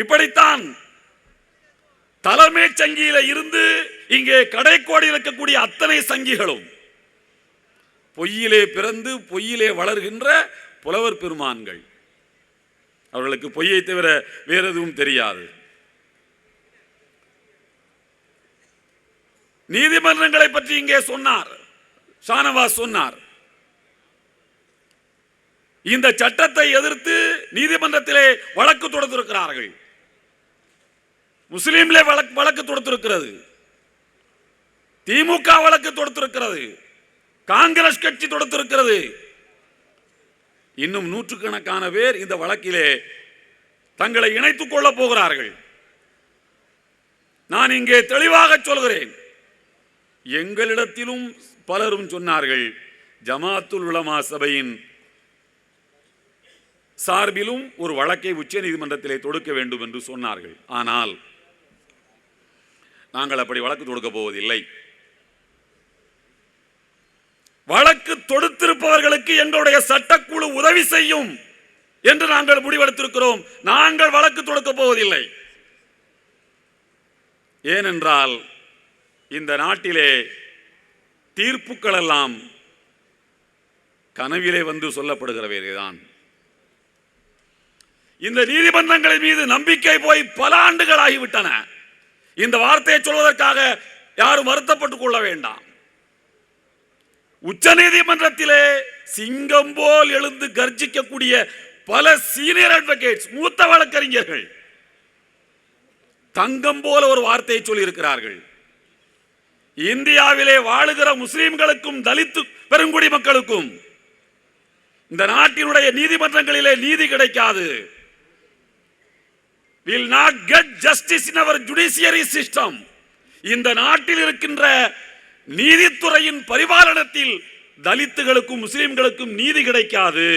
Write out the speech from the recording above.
இப்படித்தான் தலைமை சங்கியில இருந்து இங்கே கடைக்கோடி இருக்கக்கூடிய அத்தனை சங்கிகளும் பொய்யிலே பிறந்து பொய்யிலே வளர்கின்ற புலவர் பெருமான்கள். அவர்களுக்கு பொய்யை தவிர வேற எதுவும் தெரியாது. நீதிமன்றங்களை பற்றி இங்கே சொன்னார். ஷானவாஸ் சொன்னார். இந்த சட்டத்தை எதிர்த்து நீதிமன்றத்திலே வழக்கு தொடுத்திருக்கிறார்கள். முஸ்லீம்ல வழக்கு வழக்கு தொடுத்திருக்கிறது. திமுக வழக்கு தொடுத்திருக்கிறது. காங்கிரஸ் கட்சி தொடுத்திருக்கிறது. இன்னும் நூற்றுக்கணக்கான பேர் இந்த வழக்கிலே தங்களை இணைத்துக் கொள்ளப் போகிறார்கள். நான் இங்கே தெளிவாக சொல்கிறேன். எங்களிடத்திலும் பலரும் சொன்னார்கள் ஜமாத்துல் உலமா சபையின் சார்பிலும் ஒரு வழக்கை உச்சநீதிமன்றத்திலே தொடுக்க வேண்டும் என்று சொன்னார்கள். ஆனால் நாங்கள் அப்படி வழக்கு தொடுக்க போவதில்லை. வழக்கு தொடுத்திருப்பவர்களுக்கு எங்களுடைய சட்டக்குழு உதவி செய்யும் என்று நாங்கள் முடிவெடுத்திருக்கிறோம். நாங்கள் வழக்கு தொடுக்க போவதில்லை. ஏனென்றால் இந்த நாட்டிலே தீர்ப்புக்கள் எல்லாம் கனவிலே வந்து சொல்லப்படுகிறவைதான். இந்த நீதிமன்றங்களின் மீது நம்பிக்கை போய் பல ஆண்டுகள் ஆகிவிட்டன. இந்த வார்த்தையை சொல்வதற்காக யாரும் வருத்தப்பட்டுக் கொள்ள வேண்டாம். உச்ச நீதிமன்றத்திலே சிங்கம் போல் எழுந்து கர்ஜிக்கக்கூடிய பல சீனியர் அட்வொகேட்ஸ் மூத்த வழக்கறிஞர்கள் தங்கம் போல ஒரு வார்த்தையை சொல்லி இருக்கிறார்கள் இந்தியாவிலே வாழுகிற முஸ்லிம்களுக்கும் தலித்து பெருங்குடி மக்களுக்கும் இந்த நாட்டினுடைய நீதிமன்றங்களிலே நீதி கிடைக்காது. Will not get justice in our judiciary system. இந்த நாட்டில் இருக்கின்ற நீதித்துறையின் பரிபாலனத்தில் தலித்துகளுக்கும் முஸ்லிம்களுக்கும் நீதி கிடைக்காது